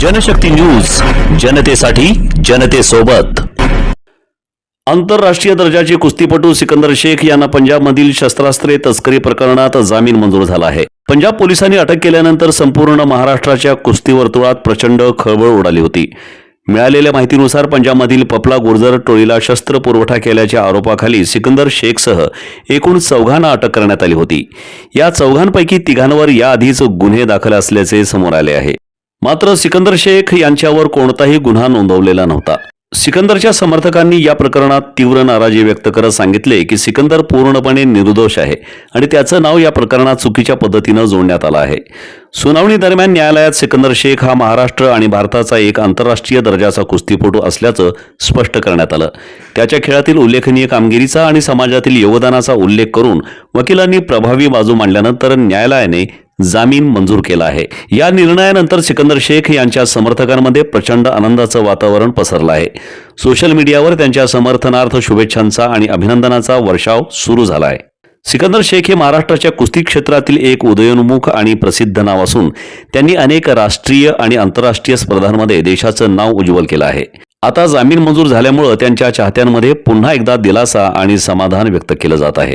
Janshakti news जनतेसाठी जनतेसोबत. आंतरराष्ट्रीय दर्जाचे कुस्तीपटू सिकंदर शेख यांना पंजाबमधील शस्त्रास्त्रे तस्करी प्रकरणात जामीन मंजूर झाला आहे. पंजाब पोलिसांनी अटक केल्यानंतर संपूर्ण महाराष्ट्राच्या कुस्ती वर्तुळात प्रचंड खळबळ उडाली होती. मिळालेल्या माहितीनुसार पंजाबमधील पपला गुर्जर टोळीला शस्त्र पुरवठा केल्याच्या आरोपाखाली सिकंदर शेखसह एकूण चौघांना अटक करण्यात आली होती. या चौघांपैकी तिघांवर याआधीच गुन्हे दाखल असल्याचे समोर आले आहे. मात्र सिकंदर शेख यांच्यावर कोणताही गुन्हा नोंदवलेला नव्हता. सिकंदरच्या समर्थकांनी या प्रकरणात तीव्र नाराजी व्यक्त करत सांगितले की सिकंदर पूर्णपणे निर्दोष आहे आणि त्याचं नाव या प्रकरणात चुकीच्या पद्धतीनं जोडण्यात आलं आहे. सुनावणी दरम्यान न्यायालयात सिकंदर शेख हा महाराष्ट्र आणि भारताचा एक आंतरराष्ट्रीय दर्जाचा कुस्तीपटू असल्याचं स्पष्ट करण्यात आलं. त्याच्या खेळातील उल्लेखनीय कामगिरीचा आणि समाजातील योगदानाचा उल्लेख करून वकिलांनी प्रभावी बाजू मांडल्यानंतर न्यायालयाने जामीन मंजूर केला आहे. या निर्णयानंतर सिकंदर शेख यांच्या समर्थकांमध्ये प्रचंड आनंदाचं वातावरण पसरलं आहे. सोशल मीडियावर त्यांच्या समर्थनार्थ शुभेच्छांचा आणि अभिनंदनाचा वर्षाव सुरू झाला आहे. सिकंदर शेख हे महाराष्ट्राच्या कुस्ती क्षेत्रातील एक उदयोन्मुख आणि प्रसिद्ध नाव असून त्यांनी अनेक राष्ट्रीय आणि आंतरराष्ट्रीय स्पर्धांमध्ये देशाचं नाव उज्ज्वल केलं आहे. आता जामीन मंजूर झाल्यामुळं त्यांच्या चाहत्यांमध्ये पुन्हा एकदा दिलासा आणि समाधान व्यक्त केलं जात आहे.